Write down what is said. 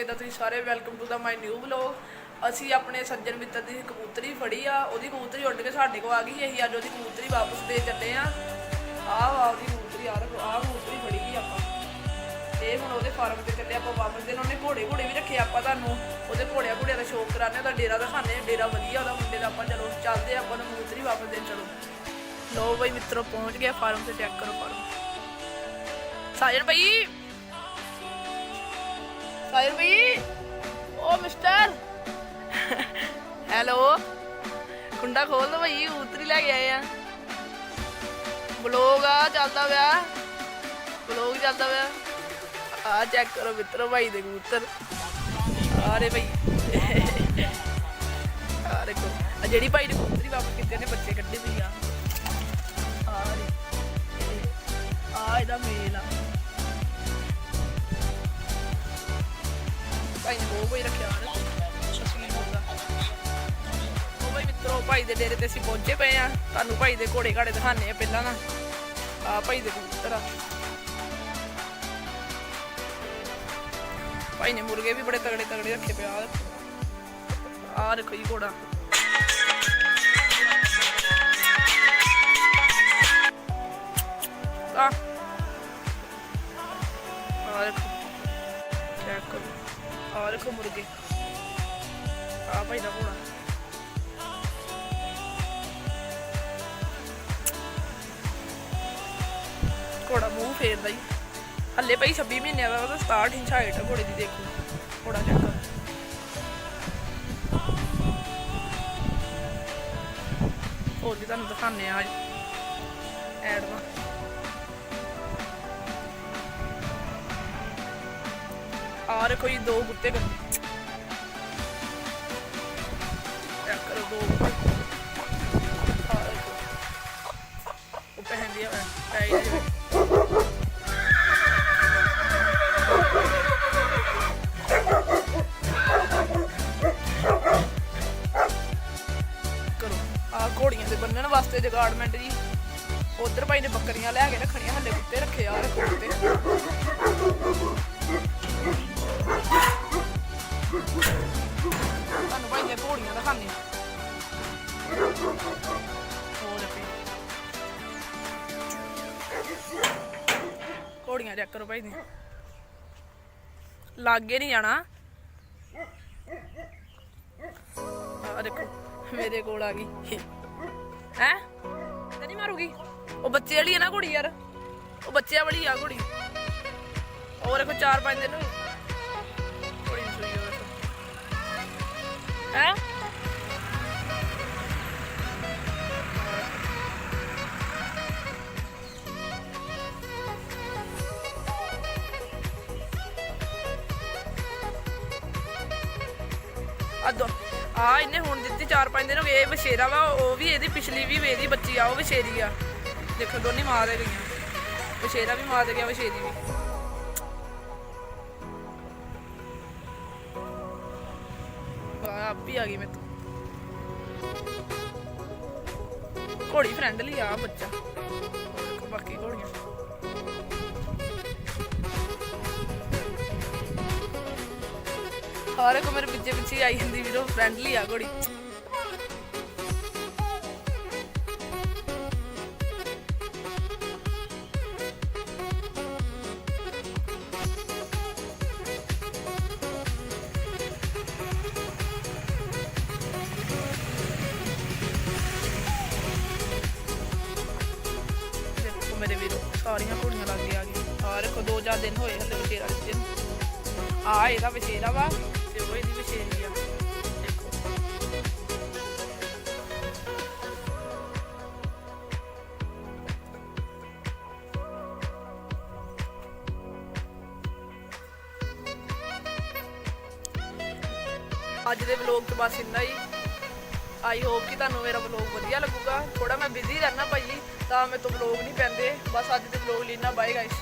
ਕਿਦਾਂ ਤੁਸੀਂ ਸਾਰੇ welcome to the my new vlog ਅਸੀਂ ਆਪਣੇ ਸੱਜਣ ਮਿੱਤਰ ਦੀ ਕਬੂਤਰੀ ਫੜੀ ਆ, ਉਹਦੀ ਕਬੂਤਰੀ ਉੱਡ ਕੇ ਸਾਡੇ ਕੋਲ ਆ ਗਈ, ਅਸੀਂ ਅੱਜ ਉਹਦੀ ਕਬੂਤਰੀ ਵਾਪਸ ਦੇ ਚੱਲੇ ਆ। ਆਹ ਵਾ ਉਹਦੀ ਕਬੂਤਰੀ ਆ ਆਹ ਕਬੂਤਰੀ ਫੜੀ ਗਈ ਆਪਾਂ। ਇਹ ਹੁਣ ਉਹਦੇ ਫਾਰਮ ਤੇ ਚੱਲੇ ਆਪਾਂ ਵਾਪਸ ਦੇਣ ਉਹਨੇ ਘੋੜੇ ਘੋੜੇ ਵੀ ਰੱਖੇ ਆਪਾਂ ਤੁਹਾਨੂੰ। ਉਹਦੇ ਘੋੜਿਆਂ ਘੋੜਿਆਂ ਦਾ ਸ਼ੌਕ ਕਰਾਣੇ ਉਹਦਾ ਡੇਰਾ ਦਿਖਾਣੇ ਆ, ਡੇਰਾ ਵਧੀਆ ਉਹਦਾ, ਮੁੰਡੇ ਦਾ ਆਪਾਂ ਚਲੋ ਚੱਲਦੇ ਆ, ਆਪਾਂ ਨੂੰ ਕਬੂਤਰੀ ਵਾਪਸ ਦੇਣ ਚਲੋ। ਲੋ ਬਈ ਮਿੱਤਰੋ, ਪਹੁੰਚ ਗਿਆ ਫਾਰਮ ਤੇ ਚੈੱਕ ਕਰੋ ਫਾਰਮ ਸਾਜਨ ਭਾਈ ਸਾਜਨ ਭਾਈ ਓ ਮਿਸਟਰ ਹੈਲੋ ਕੁੰਡਾ ਖੋਲ ਦੋ ਭਾਈ ਕਬੂਤਰੀ ਲੈ ਕੇ ਆਏ ਆ। ਬਲੌਗ ਆ, ਚੱਲਦਾ ਪਿਆ। ਬਲੌਗ ਚੱਲਦਾ ਪਿਆ। ਆ ਚੈੱਕ ਕਰੋ ਮਿੱਤਰੋ ਭਾਈ ਦੇ ਕਬੂਤਰ। ਆਰੇ ਭਾਈ ਆ ਦੇਖੋ। ਆ ਜਿਹੜੀ ਭਾਈ ਨੇ ਕਬੂਤਰੀ ਵਾਪਸ ਕੀਤੇ ਨੇ, ਬੱਚੇ ਕੱਢੇ ਪਈ ਆ। ਆ ਆ ਇਹਦਾ ਮੇਲ ਆ। ਭਾਈ ਨੇ ਰੱਖਿਆ ਨਾ ਤਸਵੀਰ ਹੋਊਗਾ ਉਹ ਭਾਈ ਮਿੱਤਰੋ, ਭਾਈ ਦੇ ਡੇਰੇ ਤੇ ਅਸੀਂ ਪਹੁੰਚੇ ਪਏ ਆ ਤੁਹਾਨੂੰ ਭਾਈ ਦੇ ਘੋੜੇ ਘਾੜੇ ਦਿਖਾਣੇ ਆ ਪਹਿਲਾਂ ਨਾ। ਆ ਭਾਈ ਦੇ ਕਬੂਤਰ ਆ। ਭਾਈ ਨੇ ਮੁਰਗੇ ਵੀ ਬੜੇ ਤਗੜੇ ਤਗੜੇ ਰੱਖੇ ਪਿਆ ਆ। ਦੇਖੋ ਜੀ ਘੋੜਾ। ਆ ਆ ਦੇਖੋ। ਚੈੱਕ ਕਰੋ। ਆ ਦੇਖੋ ਮੁਰਗੇ। ਆ ਭਾਈ ਦਾ ਘੋੜਾ ਘੋੜਾ ਮੂੰਹ ਫੇਰਦਾ ਹੀ ਹੱਲੇ ਭਾਈ 26 ਮਹੀਨਿਆਂ ਦਾ ਉਹਦਾ 67 ਇੰਚ ਹਾਈਟ ਹੈ ਘੋੜੇ ਦੀ, ਦੇਖੋ। ਘੋੜਾ ਚੈੱਕ ਹੋਰ ਵੀ ਤੁਹਾਨੂੰ ਦਿਖਾਉਂਦੇ ਆ ਅੱਜ। ਆ ਦੇਖੋ ਦੋ ਕੁੱਤੇ ਕਰ ਚੈੱਕ ਕਰੋ ਦੋ ਕੁੱਤੇ। ਉਹ ਪਹਿਨਦੀ ਆ ਟਾਈ ਘੋੜੀਆਂ ਦੇ ਬੰਨਣ ਵਾਸਤੇ ਜਗਾੜਮੈਂਟ ਜੀ। ਉਧਰ ਭਾਈ ਨੇ ਬੱਕਰੀਆਂ ਲੈ ਕੇ ਰੱਖਣੀਆਂ, ਹੱਲੇ ਕੁੱਤੇ ਰੱਖੇ ਯਾਰ ਕੁੱਤੇ। ਤੁਹਾਨੂੰ ਭਾਈ ਦੀਆਂ ਘੋੜੀਆਂ ਦਿਖਾਉਂਦੇ ਹੋਰ ਵੀ ਘੋੜੀਆਂ ਚੈੱਕ ਕਰੋ ਭਾਈ ਦੀ ਲਾਗੇ ਨਹੀਂ ਜਾਣਾ ਆ ਦੇਖੋ ਮੇਰੇ ਕੋਲ ਆ ਗਈ ਹੈ ਨਹੀਂ ਮਾਰੂਗੀ ਉਹ ਬੱਚੇ ਵਾਲੀ ਹੈ ਨਾ ਘੋੜੀ ਯਾਰ ਉਹ ਬੱਚਿਆਂ ਵਾਲੀ ਆ ਘੋੜੀ ਉਹ ਦੇਖੋ ਚਾਰ ਪੰਜ ਦਿਨ ਹੈ ਅਦੋ ਆ ਇਹਨੇ ਹੁਣ ਦਿੱਤੀ 4-5 ਦਿਨ ਹੋ ਗਏ। ਇਹ ਵਸ਼ੇਰਾ ਵਾ, ਉਹ ਵੀ ਇਹਦੀ ਪਿਛਲੀ ਵੀ ਇਹਦੀ ਬੱਚੀ ਆ, ਉਹ ਵਸ਼ੇਰੀ ਆ। ਦੇਖੋ ਦੋਨੇ ਮਾਰ ਦੇ ਗਈਆਂ। ਵਸ਼ੇਰਾ ਵੀ ਮਾਰ ਦੇ ਗਿਆ ਵਸ਼ੇਰੀ ਵੀ। ਆ ਆ ਗਈ ਮੇਰੇ ਤੋਂ। ਘੋੜੀ ਫਰੈਂਡਲੀ ਆ ਬੱਚਾ। ਬਾਕੀ ਘੋੜੀਆਂ। ਹਰ ਇੱਕ ਮੇਰੇ ਪਿੱਛੇ ਪਿੱਛੇ ਆਈ ਜਾਂਦੀ ਵੀਰੋ ਫਰੈਂਡਲੀ ਆ ਘੋੜੀ। ਮੇਰੇ ਵੀਰ, ਸਾਰੀਆਂ ਘੋੜੀਆਂ ਲੱਗ ਗਿਆ ਗਈਆਂ ਆ ਦੇਖੋ, ਦੋ ਚਾਰ ਦਿਨ ਹੋਏ ਹਲੇ ਵਸ਼ੇਰਾ ਦਿੱਤੇ ਨੂੰ ਆ ਇਹਦਾ ਵਸ਼ੇਰਾ ਵਾ ਤੇ ਉਹ ਇਹਦੀ ਵਸ਼ੇਰੀ ਆ। ਅੱਜ ਦੇ ਵਲੌਗ 'ਚ ਬਸ ਇੰਨਾ ਹੀ। ਆਈ ਹੋਪ ਕਿ ਤੁਹਾਨੂੰ ਮੇਰਾ ਵਲੌਗ ਵਧੀਆ ਲੱਗੂਗਾ। ਥੋੜਾ ਮੈਂ ਬਿਜ਼ੀ ਰਹਿਣਾ ਭਾਈ, ਤਾਂ ਮੇਰੇ ਤੋਂ ਵਲੌਗ ਨਹੀਂ ਪੈਂਦੇ। ਬਸ ਅੱਜ ਦੇ ਵਲੌਗ ਲਈ ਇੰਨਾ ਬਾਏ ਗਾਇਸ